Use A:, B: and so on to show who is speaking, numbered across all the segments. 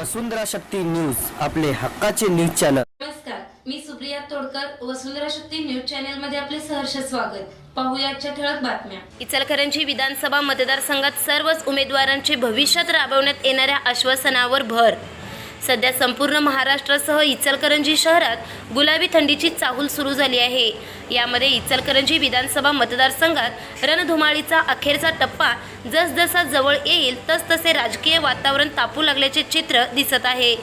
A: वसुंधरा Shakti news आपले हक्काचे news channel.
B: नमस्कार मी सुप्रिया तोडकर वसुंधरा शक्ती न्यूज चॅनेल मध्ये आपले सहर्ष स्वागत. पाहूया आजच्या ठळक बातम्या. इचलकरंजी विधानसभा मतदारसंघात सर्वच उमेदवारांचे भविष्यात राबवण्यात येणाऱ्या आश्वासनावर भर. सध्या संपूर्ण महाराष्ट्रासह इचलकरंजी शहरात गुलाबी थंडीची चाहूल सुरू झाली आहे. यामध्ये इचलकरंजी विधानसभा मतदारसंघात रणधुमाळीचा अखेरचा टप्पा जसजसा जवळ येईल तसतसे राजकीय वातावरण तापू लागल्याचे चित्र दिसत आहे.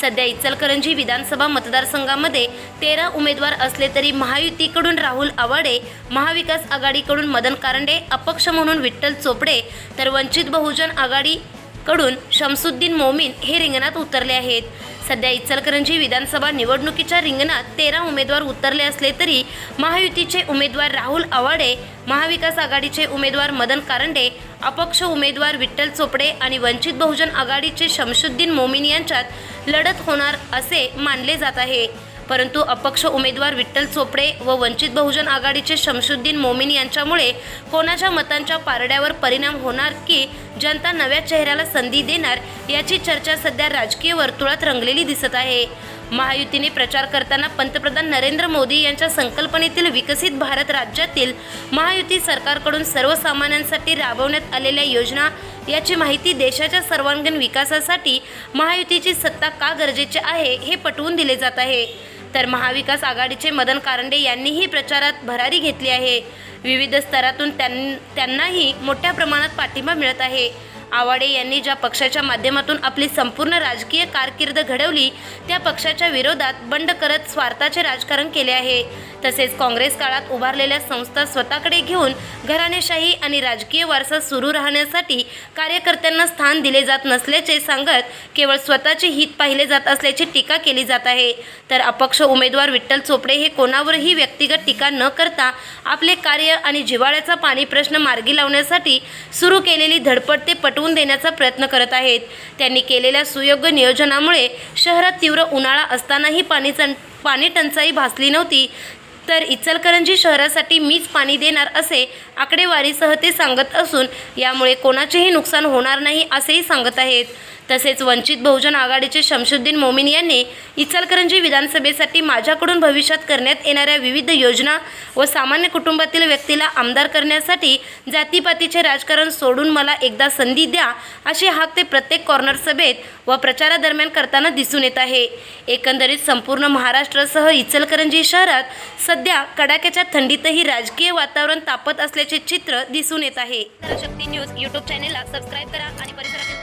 B: सध्या इचलकरंजी विधानसभा मतदारसंघामध्ये तेरा उमेदवार असले तरी महायुतीकडून राहुल आवाडे महाविकास आघाडीकडून मदन कारंडे अपक्ष म्हणून विठ्ठल चोपडे तर वंचित बहुजन आघाडी कडून शमसुद्दीन मोमीन हे रिंगणात उतरले आहेत. सध्या इचलकरंजी विधानसभा निवडणुकीच्या रिंगणात तेरा उमेदवार उतरले असले तरी महायुतीचे उमेदवार राहुल आवाडे महाविकास आघाडीचे उमेदवार मदन कारंडे अपक्ष उमेदवार विठ्ठल चोपडे आणि वंचित बहुजन आघाडीचे शमशुद्दीन मोमीन यांच्यात लढत होणार असे मानले जात आहे. परंतु अपक्ष उमेदवार विठ्ठल चोपडे व वंचित बहुजन आघाडीचे शमशुद्दीन मोमीन यांच्यामुळे कोणाच्या मतांच्या पारड्यावर परिणाम होणार की जनता नव्या चेहऱ्याला संधी देणार याची चर्चा सध्या राजकीय वर्तुळात रंगलेली दिसत आहे. महायुतीने प्रचार करताना पंतप्रधान नरेंद्र मोदी यांच्या संकल्पनेतील विकसित भारत राज्यातील महायुती सरकारकडून सर्वसामान्यांसाठी राबवण्यात आलेल्या योजना याची माहिती देशाच्या सर्वांगीण विकासासाठी महायुतीची सत्ता का गरजेची आहे हे पटवून दिले जात आहे. तर महाविकास आघाडीचे मदन कारंडे यांनीही प्रचारात भरारी घेतली आहे. विविध स्तरातून त्यां त्यांनाही मोठ्या प्रमाणात पाठिंबा मिळत आहे. आवाडे यांनी ज्या पक्षाच्या माध्यमातून आपली संपूर्ण राजकीय कारकीर्द घडवली त्या पक्षाच्या विरोधात बंड करत स्वार्थाचे राजकारण केले आहे. तसेच काँग्रेस काळात उभारलेल्या संस्था स्वतःकडे घेऊन घराणेशाही आणि राजकीय वारसा सुरू राहण्यासाठी कार्यकर्त्यांना स्थान दिले जात नसल्याचे सांगत केवळ स्वतःचे हित पाहिले जात असल्याची टीका केली जात आहे. तर अपक्ष उमेदवार विठ्ठल चोपडे हे कोणावरही व्यक्तिगत टीका न करता आपले कार्य आणि जिव्हाळ्याचा पाणी प्रश्न मार्गी लावण्यासाठी सुरू केलेली धडपड ते पट पटवून देण्याचा प्रयत्न करत आहेत. त्यांनी केलेल्या सुयोग्य नियोजनामुळे शहरात तीव्र उन्हाळा असतानाही पाणी पाणी टंचाई भासली नव्हती. तर इचलकरंजी शहरासाठी मीच पाणी देणार असे आकडेवारीसह ते सांगत असून यामुळे कोणाचेही नुकसान होणार नाही असेही सांगत आहेत. तसेच वंचित बहुजन आघाडीचे शमशुद्दीन मोमीन यांनी इचलकरंजी विधानसभेसाठी माझ्याकडून भविष्यात करण्यात येणाऱ्या विविध योजना व सामान्य कुटुंबातील व्यक्तीला आमदार करण्यासाठी जातीपातीचे राजकारण सोडून मला एकदा संधी द्या अशी हाक ते प्रत्येक कॉर्नर सभेत व प्रचारादरम्यान करताना दिसून येत आहे. एकंदरीत संपूर्ण महाराष्ट्रासह इचलकरंजी शहरात सध्या कडाक्याच्या थंडीतही राजकीय वातावरण तापत असल्याचे चित्र दिसून येत आहे. शक्ती न्यूज यूट्यूब चॅनेलला सबस्क्राईब करा आणि परिसरातील